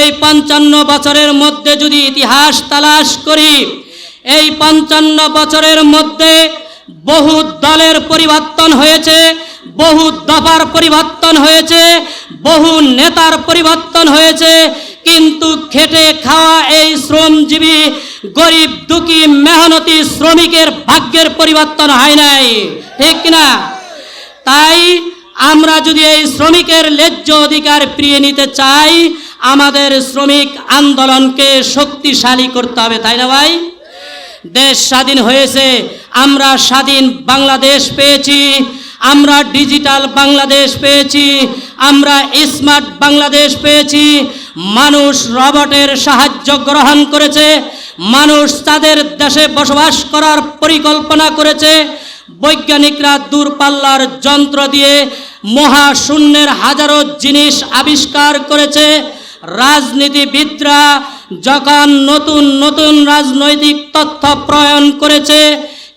এই পঞ্চান্ন বছরের মধ্যে যদি ইতিহাস তালাশ করি, এই পঞ্চান্ন বছরের মধ্যে বহু দলের পরিবর্তন হয়েছে বহু দফার পরিবর্তন হয়েছে, বহু নেতার পরিবর্তন হয়েছে, কিন্তু খেটে খাওয়া এই শ্রমজীবী, গরিব, দুঃখী, মেহনতি শ্রমিকের ভাগ্যের পরিবর্তন হয় নাই, ঠিক না? তাই আমরা যদি এই শ্রমিকের ন্যায্য অধিকার ফিরিয়ে নিতে চাই আমাদের শ্রমিক আন্দোলনকে শক্তিশালী করতে হবে, তাই না ভাই? দেশ স্বাধীন হয়েছে, আমরা স্বাধীন বাংলাদেশ পেয়েছি, আমরা ডিজিটাল বাংলাদেশ পেয়েছি, আমরা স্মার্ট বাংলাদেশ পেয়েছি, মানুষ রবটের সাহায্য গ্রহণ করেছে, মানুষ তাদের দেশে বসবাস করার পরিকল্পনা করেছে, বৈজ্ঞানিকরা দূরপাল্লার যন্ত্র দিয়ে মহাশূন্যের হাজারো জিনিস আবিষ্কার করেছে রাজনীতিবিদরা যখন নতুন নতুন রাজনৈতিক তথ্য প্রয়ন করেছে,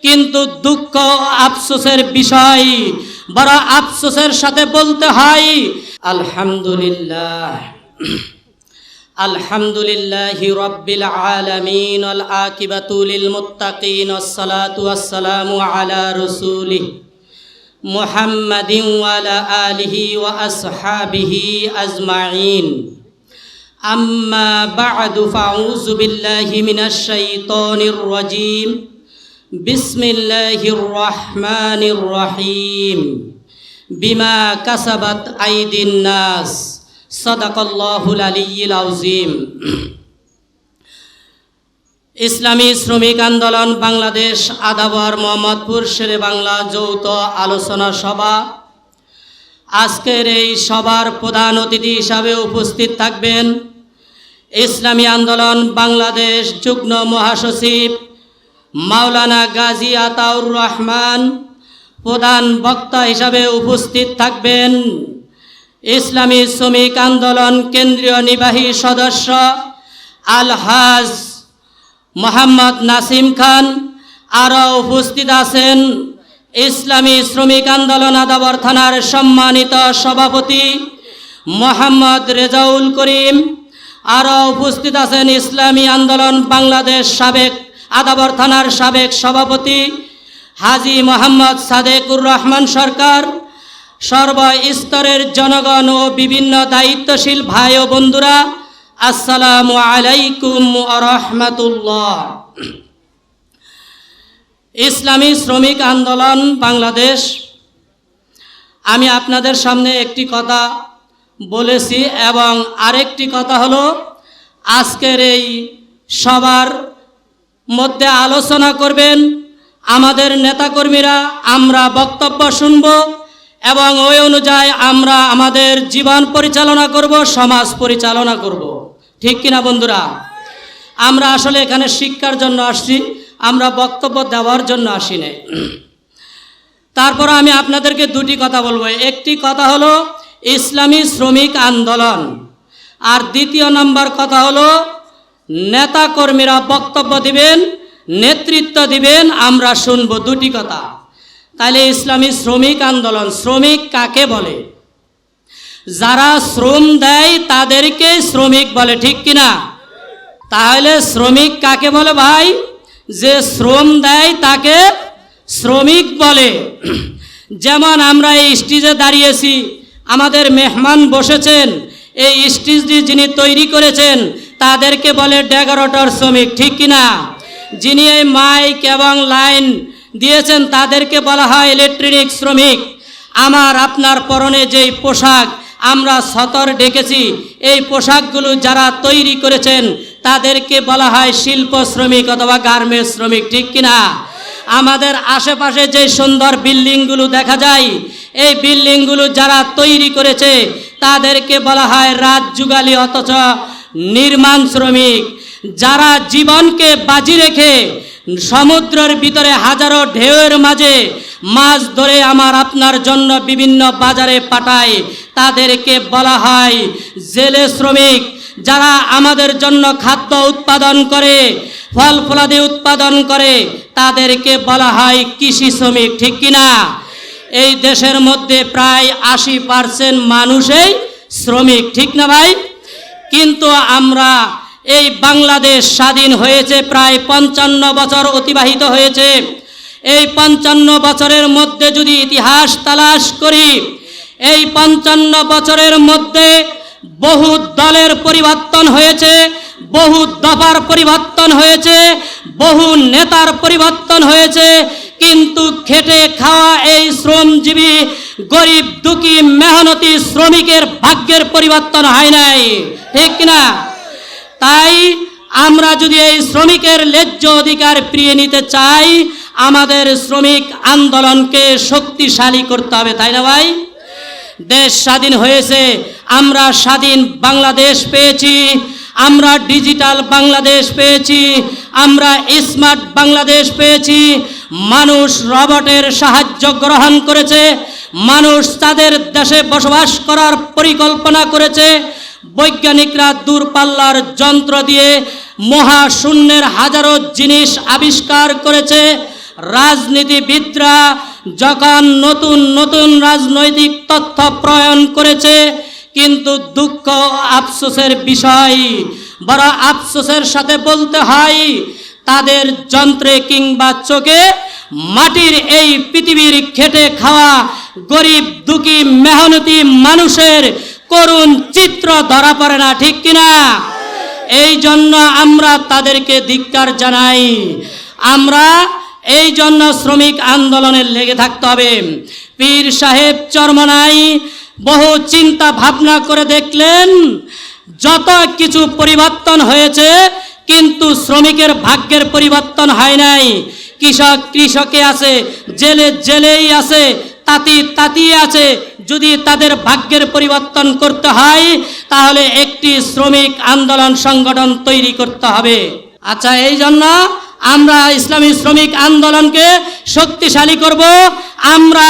কিন্তু দুঃখ আফসোসের বিষয়, বড় আফসোসের সাথে বলতে হয়, আলহামদুলিল্লাহ আলহামদুলিল্লাহ রব্বিল আলামিন আল আকিবাতুল মুত্তাকিন আসসালাতু ওয়াসসালামু আলা রাসূলিহি মুহাম্মাদিন ওয়ালা আলিহি ওয়া আসহাবিহি আজমাইন। আম্মা বা'দু ফাউযু বিল্লাহি মিনাশ শাইতানির রাজীম। বিসমিল্লাহির রহমানির রহিম। বিমা কাসাবাত আইদিন নাস। সাদাকাল্লাহুল আলিয়্যিল আযীম। ইসলামী শ্রমিক আন্দোলন, বাংলাদেশ আদাবর মোহাম্মদপুর শেরে বাংলা যৌথ আলোচনা সভা। আজকের এই সভার প্রধান অতিথি হিসাবে উপস্থিত থাকবেন ইসলামী আন্দোলন, বাংলাদেশ যুগ্ম মহাসচিব মাওলানা গাজী আতাউর রহমান প্রধান বক্তা হিসাবে উপস্থিত থাকবেন। ইসলামী শ্রমিক আন্দোলন কেন্দ্রীয় নির্বাহী সদস্য আলহাজ মোহাম্মদ নাসিম খান আরও উপস্থিত আছেন। ইসলামী শ্রমিক আন্দোলন আদাবর থানার সম্মানিত সভাপতি মোহাম্মদ রেজাউল করিম আরও উপস্থিত আছেন ইসলামী আন্দোলন বাংলাদেশ সাবেক আদাবর থানার সাবেক সভাপতি হাজি মোহাম্মদ সাদেকুর রহমান সরকার সর্ব স্তরের জনগণ ও বিভিন্ন দায়িত্বশীল ভাই ও বন্ধুরা, আসসালামু আলাইকুম রহমতুল্লাহ। ইসলামী শ্রমিক আন্দোলন বাংলাদেশ। আমি আপনাদের সামনে একটি কথা বলেছি, এবং আরেকটি কথা হলো, আজকের এই সবার মধ্যে আলোচনা করবেন আমাদের নেতাকর্মীরা, আমরা বক্তব্য শুনব এবং ওই অনুযায়ী আমরা আমাদের জীবন পরিচালনা করব, সমাজ পরিচালনা করব। ঠিক কিনা বন্ধুরা? আমরা আসলে এখানে শিক্ষার জন্য আসছি, আমরা বক্তব্য দেওয়ার জন্য আসি নাই তারপর আমি আপনাদেরকে দুটি কথা বলব। একটি কথা হলো ইসলামী শ্রমিক আন্দোলন। আর দ্বিতীয় নম্বর কথা হলো নেতা কর্মীরা বক্তব্য দিবেন, নেতৃত্ব দিবেন, আমরা শুনব দুটি কথা। তাহলে ইসলামী শ্রমিক আন্দোলন, শ্রমিক কাকে বলে? যারা শ্রম দেয় তাদেরকে শ্রমিক বলে, ঠিক কিনা তাহলে শ্রমিক কাকে বলে ভাই? যে শ্রম দেয় তাকে শ্রমিক বলে। যেমন আমরা এই স্টেজে দাঁড়িয়েছি আমাদের মেহমান বসেছেন, এই স্টেজটি যিনি তৈরি করেছেন, তাদেরকে বলে ডেগারটর শ্রমিক, ঠিক কিনা যিনি এই মাইক এবং লাইন দিয়েছেন, তাদেরকে বলা হয় ইলেকট্রনিক শ্রমিক। আমার, আপনার পরনে যেই পোশাক, আমরা সতর ডেকেছি। এই পোশাকগুলো যারা তৈরি করেছেন, তাদেরকে বলা হয় শিল্প শ্রমিক অথবা গার্মেন্টস শ্রমিক, ঠিক কিনা আমাদের আশেপাশে যে সুন্দর বিল্ডিংগুলো দেখা যায়, এই বিল্ডিংগুলো যারা তৈরি করেছে, তাদেরকে বলা হয় রাত যুগালি, অথচ নির্মাণ শ্রমিক। যারা জীবনকে বাজি রেখে সমুদ্রের ভিতরে হাজারো ঢেউয়ের মাঝে মাছ ধরে আমার আপনার জন্য বিভিন্ন বাজারে পাঠায়, তাদেরকে বলা হয় জেলে শ্রমিক। যারা আমাদের জন্য খাদ্য উৎপাদন করে, ফল ফলাদি উৎপাদন করে, তাদেরকে বলা হয় কৃষি শ্রমিক, ঠিক কিনা? এই দেশের মধ্যে প্রায় আশি পার্সেন্ট মানুষই শ্রমিক, ঠিক না ভাই? কিন্তু আমরা এই বাংলাদেশ স্বাধীন হয়েছে, প্রায় পঞ্চান্ন বছর অতিবাহিত হয়েছে। এই পঞ্চান্ন বছরের মধ্যে যদি ইতিহাস তালাশ করি, এই পঞ্চান্ন বছরের মধ্যে বহু দলের পরিবর্তন হয়েছে বহু দফার পরিবর্তন হয়েছে বহু নেতার পরিবর্তন হয়েছে, কিন্তু খেটে খাওয়া এই শ্রমজীবী গরিব দুঃখী মেহনতি শ্রমিকের ভাগ্যের পরিবর্তন হয় নাই, ঠিক না তাই আমরা যদি এই শ্রমিকের ন্যায্য অধিকার ফিরিয়ে নিতে চাই, আমাদের শ্রমিক আন্দোলনকে শক্তিশালী করতে হবে, তাই না ভাই? দেশ স্বাধীন হয়েছে আমরা স্বাধীন বাংলাদেশ পেয়েছি, আমরা ডিজিটাল বাংলাদেশ পেয়েছি, আমরা স্মার্ট বাংলাদেশ পেয়েছি, মানুষ রবটের সাহায্য গ্রহণ করেছে, মানুষ তাদের দেশে বসবাস করার পরিকল্পনা করেছে, বৈজ্ঞানিকরা দূরপাল্লার যন্ত্র দিয়ে মহাশূন্যের হাজারো জিনিস আবিষ্কার করেছে, রাজনীতিবিদরা যখন নতুন নতুন রাজনৈতিক তথ্য প্রয়ন করেছে কিন্তু দুঃখ আফসোসের বিষয়, বড় আফসোসের সাথে বলতে হয়, তাদের যন্ত্রে কিংবা চোখে মাটির এই পৃথিবীর খেটে খাওয়া গরিব, দুঃখী, মেহনতি মানুষের করুণ চিত্র ধরা পড়ে না, ঠিক কিনা? এই জন্য আমরা তাদেরকে ধিক্কার জানাই। আমরা এই জন্য শ্রমিক আন্দোলনে লেগে থাকতে হবে। পীর সাহেব চরমনাই বহু চিন্তা ভাবনা করে দেখলেন, যত কিছু পরিবর্তন হয়েছে, কিন্তু শ্রমিকের ভাগ্যের পরিবর্তন হয় নাই। কৃষক, কৃষকে আছে, জেলে জেলেই আছে, তাঁতি তাঁতি আছে। যদি তাদের ভাগ্যের পরিবর্তন করতে হয়, তাহলে একটি শ্রমিক আন্দোলন সংগঠন তৈরি করতে হবে। আচ্ছা এই জন্য আমরা ইসলামী শ্রমিক আন্দোলনকে শক্তিশালী করব। আমরা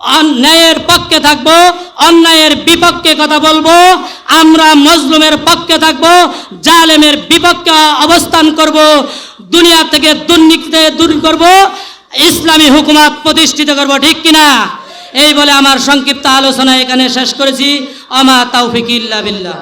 অন্যায়ের পক্ষে থাকব, অন্যায়ের বিপক্ষে কথা বলব, আমরা মজলুমের পক্ষে থাকব, জালেমের বিপক্ষে অবস্থান করব, দুনিয়া থেকে দুর্নীতিতে দূর করব, ইসলামী হুকুমাত প্রতিষ্ঠিত করব, ঠিক কিনা? এই বলে আমার সংক্ষিপ্ত আলোচনা এখানে শেষ করেছি। আমা তাওফিক ইল্লা বিল্লাহ।